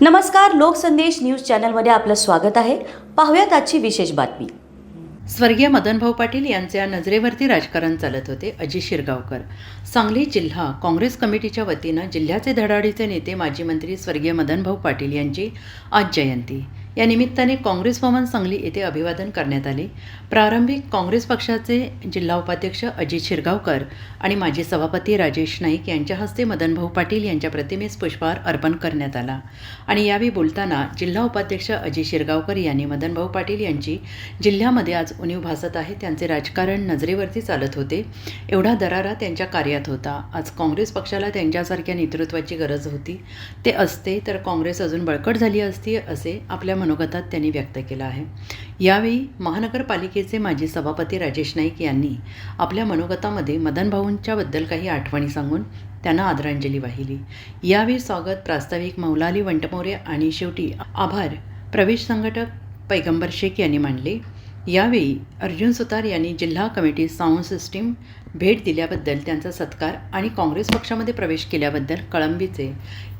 नमस्कार लोकसंदेश न्यूज चॅनलमध्ये आपलं स्वागत आहे. पाहूयात आजची विशेष बातमी. स्वर्गीय मदनभाऊ पाटील यांच्या नजरेवरती राजकारण चालत होते अजित शिरगावकर. सांगली जिल्हा काँग्रेस कमिटीच्या वतीनं जिल्ह्याचे धडाडीचे नेते माजी मंत्री स्वर्गीय मदनभाऊ पाटील यांची आज जयंती. या निमित्ताने काँग्रेस भवन सांगली येथे अभिवादन करण्यात आले. प्रारंभिक काँग्रेस पक्षाचे जिल्हा उपाध्यक्ष अजित शिरगावकर आणि माजी सभापती राजेश नाईक यांच्या हस्ते मदनभाऊ पाटील यांच्या प्रतिमेस पुष्पहार अर्पण करण्यात आला. आणि यावेळी बोलताना जिल्हा उपाध्यक्ष अजित शिरगावकर यांनी मदनभाऊ पाटील यांची जिल्ह्यामध्ये आज उणीव भासत आहे त्यांचे राजकारण नजरेवरती चालत होते. एवढा दरारा त्यांच्या कार्यात होता. आज काँग्रेस पक्षाला त्यांच्यासारख्या नेतृत्वाची गरज होती. ते असते तर काँग्रेस अजून बळकट झाली असती असे आपल्या मनोगतात त्यांनी व्यक्त केलं आहे. यावेळी महानगरपालिकेचे माजी सभापती राजेश नाईक यांनी आपल्या मनोगतामध्ये मदनभाऊंच्याबद्दल काही आठवणी सांगून त्यांना आदरांजली वाहिली. यावेळी स्वागत प्रास्ताविक मौलाली वंटमोरे आणि शेवटी आभार प्रवेश संघटक पैगंबर शेख यांनी मांडले. यावेळी अर्जुन सुतार यांनी जिल्हा कमिटी साऊंड सिस्टीम भेट दिल्याबद्दल त्यांचा सत्कार आणि काँग्रेस पक्षामध्ये प्रवेश केल्याबद्दल कळंबीचे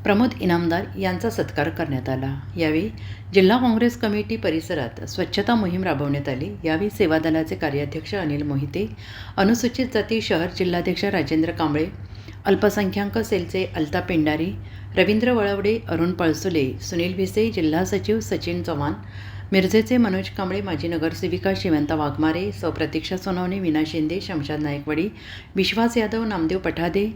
प्रमोद इनामदार यांचा सत्कार करण्यात आला. यावेळी जिल्हा काँग्रेस कमिटी परिसरात स्वच्छता मोहीम राबवण्यात आली. यावेळी सेवा दलाचे कार्याध्यक्ष अनिल मोहिते अनुसूचित जाती शहर जिल्हाध्यक्ष राजेंद्र कांबळे अल्पसंख्याक सेलचे अल्ता पेंडारी रवींद्र वळवडे अरुण पळसुले सुनील भिसे जिल्हा सचिव सचिन चव्हाण मिरजेचे मनोज कांबळे माजी नगरसेविका शिवंता वाघमारे सप्रतीक्षा सोनवणे विना शिंदे शमशाद नायकवाडी विश्वास यादव नामदेव पठादे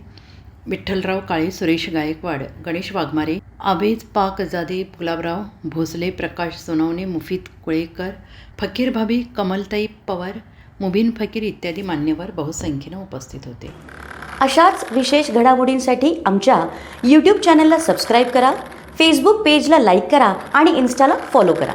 विठ्ठलराव काळे सुरेश गायकवाड गणेश वाघमारे आबेज पाकजादे गुलाबराव भोसले प्रकाश सोनवणे मुफीद कुळेकर फकीर भाभी कमलताई पवार मुबीन फकीर इत्यादी मान्यवर बहुसंख्येनं उपस्थित होते. अशाच विशेष घडामोडींसाठी आमच्या यूट्यूब चॅनलला सबस्क्राईब करा फेसबुक पेजला लाईक करा आणि इन्स्टाला फॉलो करा.